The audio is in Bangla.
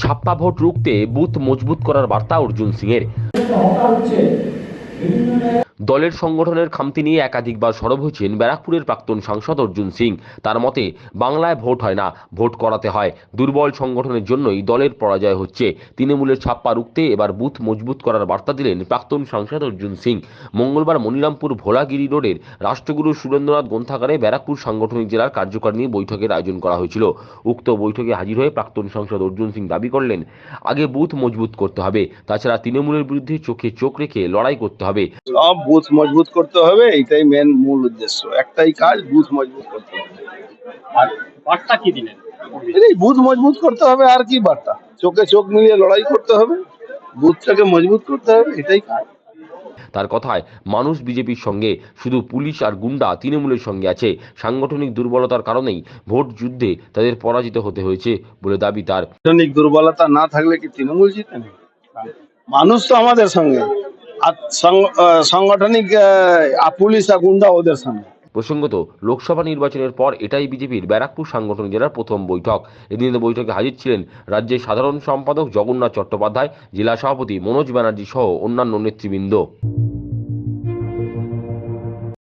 ছাপ্পা ভোট রুখতে বুথ মজবুত করার বার্তা অর্জুন সিংয়ের। দলের সংগঠনের খামতি নিয়ে একাধিকবার সরব হয়েছেন ব্যারাকপুরের প্রাক্তন সাংসদ অর্জুন সিং। তার মতে, বাংলায় ভোট হয় না, ভোট করাতে হয়। দুর্বল সংগঠনের জন্যই দলের পরাজয় হচ্ছে। তৃণমূলের ছাপ্পা রুখতে এবার বুথ মজবুত করার বার্তা দিলেন প্রাক্তন সাংসদ অর্জুন সিং। মঙ্গলবার মনিরামপুর ভোলাগিরি রোডের রাষ্ট্রগুরু সুরেন্দ্রনাথ গ্রন্থাগারে ব্যারাকপুর সাংগঠনিক জেলার কার্যকর নিয়ে বৈঠকের আয়োজন করা হয়েছিল। উক্ত বৈঠকে হাজির হয়ে প্রাক্তন সাংসদ অর্জুন সিং দাবি করলেন, আগে বুথ মজবুত করতে হবে। তাছাড়া তৃণমূলের বিরুদ্ধে চোখে চোখ রেখে লড়াই করতে হবে। বুথ মজবুত করতে হবে এইটাই মেন মূল উদ্দেশ্য। একটাই কাজ বুথ মজবুত করতে হবে। আর বার্তা কি দিলেন? এই বুথ মজবুত করতে হবে আর কি বার্তা? চোখে চোখ মিলিয়ে লড়াই করতে হবে বুথটাকে মজবুত করতে হবে এটাই কাজ। তার কথায় মানুষ বিজেপির সঙ্গে শুধু পুলিশ আর গুন্ডা তৃণমূলের সঙ্গে আছে। সাংগঠনিক দুর্বলতার কারণেই ভোট যুদ্ধে তাদের পরাজিত হতে হয়েছে বলে দাবি তার। সাংগঠনিক দুর্বলতা না থাকলে কি তৃণমূল জিতে মানুষ তো আমাদের সঙ্গে। সাংগঠনিক পুলিশ আর গুন্ডা ওদের সামনে। প্রসঙ্গত, লোকসভা নির্বাচনের পর এটাই বিজেপির ব্যারাকপুর সাংগঠনিক জেলার প্রথম বৈঠক। এদিন বৈঠকে হাজির ছিলেন রাজ্যের সাধারণ সম্পাদক জগন্নাথ চট্টোপাধ্যায়, জেলা সভাপতি মনোজ ব্যানার্জি সহ অন্যান্য নেতৃবৃন্দ।